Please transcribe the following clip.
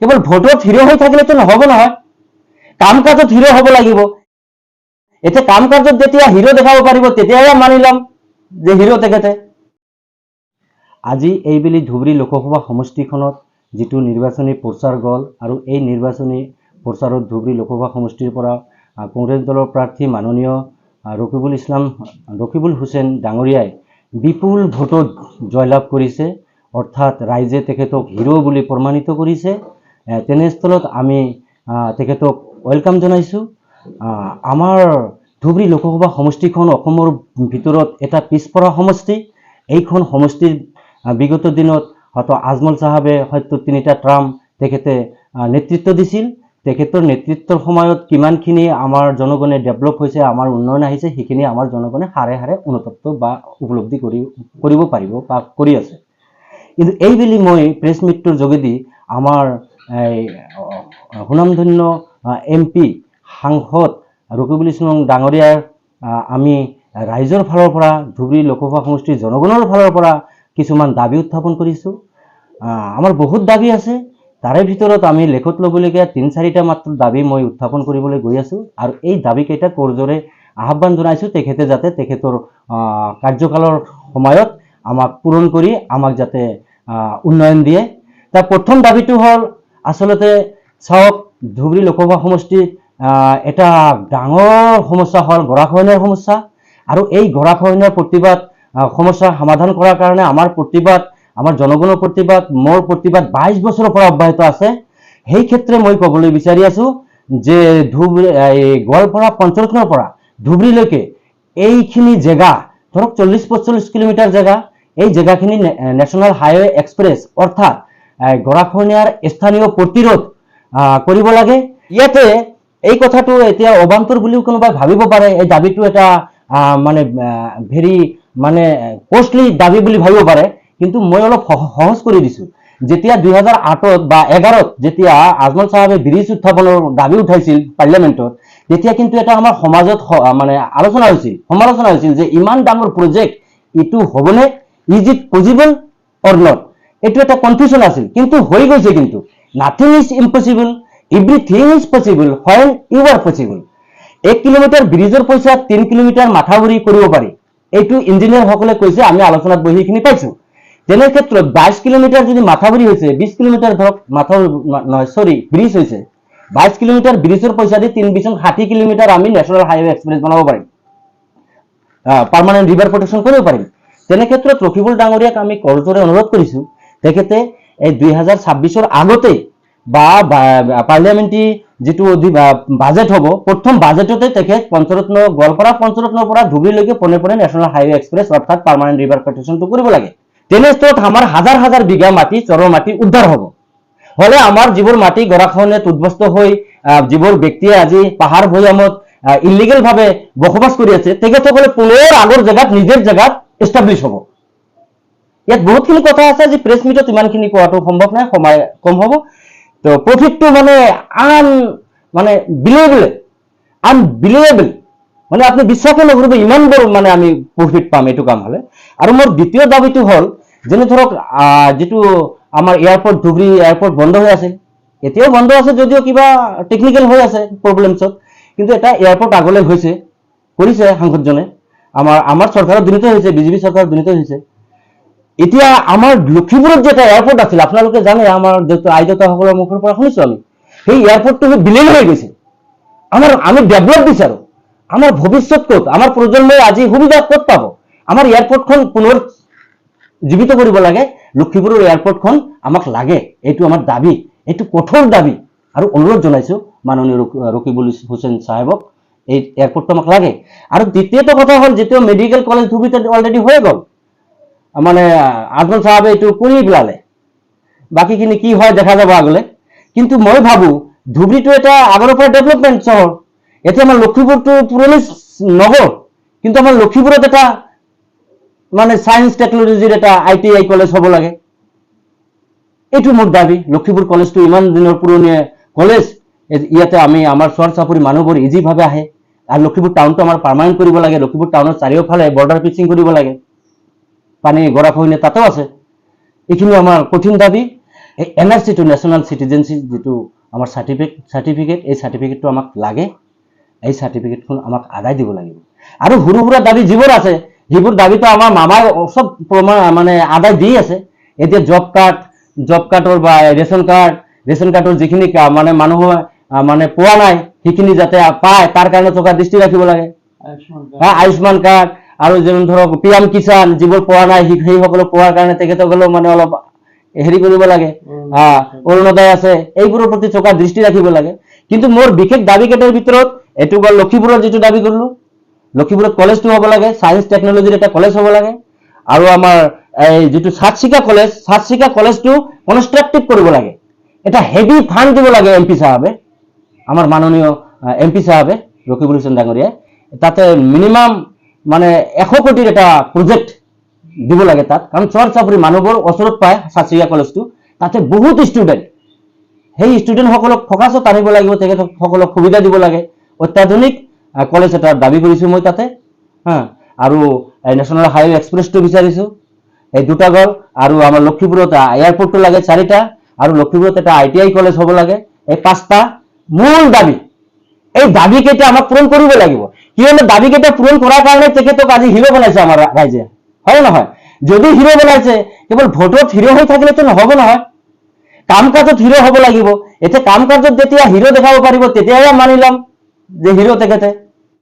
কেৱল ভোটত থিৰ হৈ থাকিলেতো নহ'ব নহয়। কাম কাজত থিৰ হ'ব লাগিব। এতিয়া কাম কাজত যেতিয়া হিৰো দেখাব পাৰিব, তেতিয়াহে মানি ল'ম যে হিৰো তেখেতে। আজি এইবেলি ধুবুৰী লোকসভা সমষ্টিখনত যিটো নিৰ্বাচনী প্ৰচাৰ গ'ল আৰু এই নিৰ্বাচনী প্ৰচাৰত ধুবুৰী লোকসভা সমষ্টিৰ পৰা কংগ্ৰেছ দলৰ প্ৰাৰ্থী মাননীয় ৰকিবুল ইছলাম, ৰকিবুল হুছেইন ডাঙৰীয়াই বিপুল ভোটত জয়লাভ কৰিছে। অৰ্থাৎ ৰাইজে তেখেতক হিৰো বুলি প্ৰমাণিত কৰিছে। তেনেস্থলত আমি তেখেতক ৱেলকাম জনাইছোঁ। আমাৰ ধুবুৰী লোকসভা সমষ্টিখন অসমৰ ভিতৰত এটা পিছপৰা সমষ্টি। এইখন সমষ্টিৰ বিগত দিনত হয়তো আজমল চাহাবে হয়তো তিনিটা ট্ৰাম তেখেতে নেতৃত্ব দিছিল। তেখেতৰ নেতৃত্বৰ সময়ত কিমানখিনি আমাৰ জনগণে ডেভেলপ হৈছে, আমাৰ উন্নয়ন আহিছে, সেইখিনি আমাৰ জনগণে হাৰে হাৰে অনুতপ্ত বা উপলব্ধি কৰি, কৰিব পাৰিব বা কৰি আছে। কিন্তু এইবেলি মই প্ৰেছ মিটটোৰ যোগেদি আমাৰ সুনামধন্য এম পি সাংসদ ৰকিবুল ইছলাম ডাঙৰীয়াৰ আমি ৰাইজৰ ফালৰ পৰা, ধুবুৰী লোকসভা সমষ্টিৰ জনগণৰ ফালৰ পৰা কিছুমান দাবি উত্থাপন কৰিছোঁ। আমাৰ বহুত দাবি আছে। তাৰে ভিতৰত আমি লেখত ল'বলগীয়া তিনি চাৰিটা মাত্ৰ দাবি মই উত্থাপন কৰিবলৈ গৈ আছোঁ। আৰু এই দাবীকেইটা কৰজোৰে আহ্বান জনাইছোঁ, তেখেতে যাতে তেখেতৰ কাৰ্যকালৰ সময়ত আমাক পূৰণ কৰি আমাক যাতে উন্নয়ন দিয়ে। তাৰ প্ৰথম দাবীটো হ'ল আচলতে চাওক, ধুবুৰী লোকসভা সমষ্টিত এটা ডাঙৰ সমস্যা হ'ল গৰাখহনীয়াৰ সমস্যা। আৰু এই গৰাখহনীয়াৰ প্ৰতিবাদ সমস্যা সমাধান কৰাৰ কাৰণে আমাৰ প্ৰতিবাদ, আমাৰ জনগণৰ প্ৰতিবাদ, মোৰ প্ৰতিবাদ বাইছ বছৰৰ পৰা অব্যাহত আছে। সেই ক্ষেত্ৰে মই ক'বলৈ বিচাৰি আছো যে ধুবুৰী গোৱালপাৰা পঞ্চৰত্নৰ পৰা, ধুবুৰীলৈকে এইখিনি জেগা, ধৰক চল্লিছ পঞ্চল্লিছ কিলোমিটাৰ জেগা, এই জেগাখিনি নেশ্যনেল হাইৱে এক্সপ্ৰেছ, অৰ্থাৎ গৰাখহনীয়াৰ স্থানীয় প্ৰতিৰোধ কৰিব লাগে। ইয়াতে এই কথাটো এতিয়া অবান্তৰ বুলিও কোনোবাই ভাবিব পাৰে। এই দাবীটো এটা মানে ভেৰি মানে কষ্টলি দাবি বুলি ভাবিব পাৰে। কিন্তু মই অলপ সহ- সহজ কৰি দিছোঁ। যেতিয়া দুহেজাৰ আঠত বা এঘাৰত যেতিয়া আজমল চাহাবে ব্ৰিজ উত্থাপনৰ দাবি উঠাইছিল পাৰ্লিয়ামেণ্টত তেতিয়া কিন্তু এটা আমাৰ সমাজত মানে আলোচনা হৈছিল। সমালোচনা হৈছিল যে ইমান ডাঙৰ প্ৰজেক্ট এইটো হ'বনে? Is it possible or not এইটো এটা কনফিউজন আছিল। কিন্তু হৈ গৈছে কিন্তু। Nothing is impossible everything is possible when you are possible এক কিলোমিটাৰ ব্ৰিজৰ পইচা তিনি কিলোমিটাৰ মাথাউৰি কৰিব পাৰি। এইটো ইঞ্জিনিয়াৰসকলে কৈছে, আমি আলোচনাত বহি এইখিনি পাইছো। তেনে ক্ষেত্ৰত বাইছ কিলোমিটাৰ যদি মাথাউৰি হৈছে, বিছ কিলোমিটাৰ ধৰক মাথাউৰি নহয় চৰি ব্ৰিজ হৈছে, বাইছ কিলোমিটাৰ ব্ৰিজৰ পইচা দি তিনি বিচন ষাঠি কিলোমিটাৰ আমি নেশ্যনেল হাইৱে এক্সপ্ৰেছ বনাব পাৰিম। পাৰ্মানেণ্ট ৰিভাৰ প্ৰটেকশ্যন কৰিব পাৰিম। তেনে ক্ষেত্ৰত ৰকিবুল ডাঙৰীয়াক আমি কৰজোৰে অনুৰোধ কৰিছোঁ তেখেতে এই দুই হাজাৰ ছাব্বিছৰ আগতেই বা পাৰ্লিয়ামেণ্টাৰী যিটো বাজেট হ'ব, প্ৰথম বাজেটতে তেখেত পঞ্চৰত্ন, গোৱালপাৰা পঞ্চৰত্নৰ পৰা ধুবুৰীলৈকে পোনে পোনে নেশ্যনেল হাইৱে এক্সপ্ৰেছ অৰ্থাৎ পাৰ্মানেণ্ট ৰিভাৰ প্ৰটেকশ্যনটো কৰিব লাগে। তেনেস্থলত আমাৰ হাজাৰ হাজাৰ বিঘা মাটি, চৰৰ মাটি উদ্ধাৰ হ'ব। হলে আমাৰ যিবোৰ মাটি গৰাখহনীয়াত উদ্বস্ত হৈ যিবোৰ ব্যক্তিয়ে আজি পাহাৰ ভৈয়ামত ইলিগেল ভাৱে বসবাস কৰি আছে, তেখেতসকলে পুনৰ আগৰ জেগাত, নিজৰ জেগাত এষ্টাব্লিছ হ'ব। ইয়াত বহুতখিনি কথা আছে যে প্ৰেছ মিটত ইমানখিনি কোৱাটো সম্ভৱ নাই, সময় কম হ'ব। তো প্ৰফিটটো মানে আন মানে বিলিয়েবল আনবিলিয়েবল মানে আপুনি বিশ্বাসে নকৰিব ইমান বৰ মানে আমি প্ৰফিট পাম এইটো কাম হ'লে। আৰু মোৰ দ্বিতীয় দাবীটো হ'ল যেনে ধৰক যিটো আমাৰ এয়াৰপৰ্ট ধুবুৰী এয়াৰপৰ্ট বন্ধ হৈ আছিল এতিয়াও বন্ধ আছে যদিও কিবা টেকনিকেল হৈ আছে প্ৰব্লেমছত কিন্তু এটা এয়াৰপৰ্ট আগলৈ হৈছে কৰিছে সাংসদজনে। আমাৰ আমাৰ চৰকাৰৰ দিনতে হৈছে, বিজেপি চৰকাৰৰ দিনতে হৈছে। এতিয়া আমাৰ লখিমপুৰত যে এটা এয়াৰপৰ্ট আছিল, আপোনালোকে জানে, আমাৰ দেউতা আই দেউতাসকলৰ মুখৰ পৰা শুনিছো আমি, সেই এয়াৰপৰ্টটো বিলীন হৈ গৈছে। আমাৰ, আমি ডেভেলপ বিচাৰো আমাৰ ভৱিষ্যত ক'ত? আমাৰ প্ৰজন্মই আজি সুবিধা ক'ত পাব? আমাৰ এয়াৰপৰ্টখন পুনৰ জীৱিত কৰিব লাগে লখিমপুৰৰ এয়াৰপৰ্টখন আমাক লাগে। এইটো আমাৰ দাবি, এইটো কঠোৰ দাবি। আৰু অনুৰোধ জনাইছো, মাননীয় ৰকি- ৰকিবুল হুছেইন চাহেবক, এই এয়াৰপৰ্টটো আমাক লাগে। আৰু দ্বিতীয়টো কথা হ'ল, যেতিয়া মেডিকেল কলেজ ধুবুৰীত অলৰেডি হৈ গ'ল মানে আজমল চাহাবে এইটো কৰি পেলালে। বাকীখিনি কি হয় দেখা যাব আগলৈ। কিন্তু মই ভাবো, ধুবুৰীটো এটা আগৰ পৰা ডেভেলপমেণ্ট চহৰ। এতিয়া আমাৰ লখিমপুৰটো পুৰণি নগৰ। কিন্তু আমাৰ লখিমপুৰত এটা মানে চায়েন্স টেকনলজিৰ এটা আই টি আই কলেজ হ'ব লাগে। এইটো মোৰ দাবি। লখিমপুৰ কলেজটো ইমান দিনৰ পুৰণি কলেজ ইয়াতে আমি, আমাৰ চৰ চাপৰি মানুহবোৰ ইজিভাৱে আহে। আৰু লখিমপুৰ টাউনটো আমাৰ পাৰ্মানেণ্ট কৰিব লাগে। লখিমপুৰ টাউনৰ চাৰিওফালে বৰ্ডাৰ ফিক্সিং কৰিব লাগে। পানী গৰাখহনীয়া তাতেও আছে। এইখিনি আমাৰ কঠিন দাবি। এই এন আৰ চিটো নেশ্যনেল চিটিজেনশ্বিপ যিটো আমাৰ চাৰ্টিফিকেট চাৰ্টিফিকেট এই চাৰ্টিফিকেটটো আমাক লাগে। এই চাৰ্টিফিকেটখন আমাক আদায় দিব লাগিব। আৰু সৰু সুৰা দাবি যিবোৰ আছে সেইবোৰ দাবীটো আমাৰ মামাই চব প্ৰমাণ মানে আদায় দি আছে। এতিয়া জব কাৰ্ড জব কাৰ্ডৰ বা ৰেচন কাৰ্ড ৰেচন কাৰ্ডৰ যিখিনি মানে আহ, মানে পোৱা নাই সেইখিনি যাতে পায় তাৰ কাৰণে থকা দৃষ্টি ৰাখিব লাগে। আয়ুষ্মান কাৰ্ড আৰু যেনে ধৰক পি এম কিষাণ যিবোৰ পোৱা নাই সেইসকলক পোৱাৰ কাৰণে তেখেতসকলেও মানে অলপ হেৰি কৰিব লাগে। অৰুণোদয় আছে এইবোৰৰ প্ৰতি চোকা দৃষ্টি ৰাখিব লাগে। কিন্তু মোৰ বিশেষ দাবি কেইটাৰ ভিতৰত এইটো গ'ল লক্ষীপুৰৰ যিটো দাবি কৰিলো। লক্ষীপুৰত কলেজটো হ'ব লাগে ছায়েন্স টেকনলজিৰ এটা কলেজ হ'ব লাগে। আৰু আমাৰ এই যিটো সাতশিকা কলেজ সাতশিকা কলেজটো কনষ্ট্ৰাক্টিভ কৰিব লাগে। এটা হেভি ফাণ্ড দিব লাগে এম পি চাহাবে আমাৰ মাননীয় এম পি চাহাবে ৰকিবুল হুছেইন ডাঙৰীয়াই। তাতে মিনিমাম মানে এশ কোটিৰ এটা প্ৰজেক্ট দিব লাগে তাত। কাৰণ চৰ চাপৰি মানুহবোৰ ওচৰত পায় সাতশিকা কলেজটো তাতে বহুত ষ্টুডেণ্ট সেই ষ্টুডেণ্টসকলক ফকাছত আনিব লাগিব, তেখেতসকলক সুবিধা দিব লাগে। অত্যাধুনিক কলেজ এটা দাবি কৰিছোঁ মই তাতে। হা, আৰু নেশ্যনেল হাইৱে এক্সপ্ৰেছটো বিচাৰিছোঁ। এই দুটা গ'ল আৰু আমাৰ লক্ষীপুৰত এয়াৰপৰ্টটো লাগে চাৰিটা। আৰু লক্ষীপুৰত এটা আই টি আই কলেজ হ'ব লাগে। এই পাঁচটা মূল দাবি। এই দাবি কেইটা আমাক পূৰণ কৰিব লাগিব। কিয়নো এটা পূরণ করার কারণে কাৰণে তো কাজে হিরো বানাইছে আমার রাইজে হয় না হয়? যদি হিরো বনাইছে কেৱল ভোটত থাকলে হৈ থাকিলেতো না নহয় কাম কাজত হিরো হ'ব লাগিব। এতিয়া কাম কাজত যেতিয়া হিরো দেখাব পাৰিব, তেতিয়াহে মানিলাম যে হিরো তেখেতে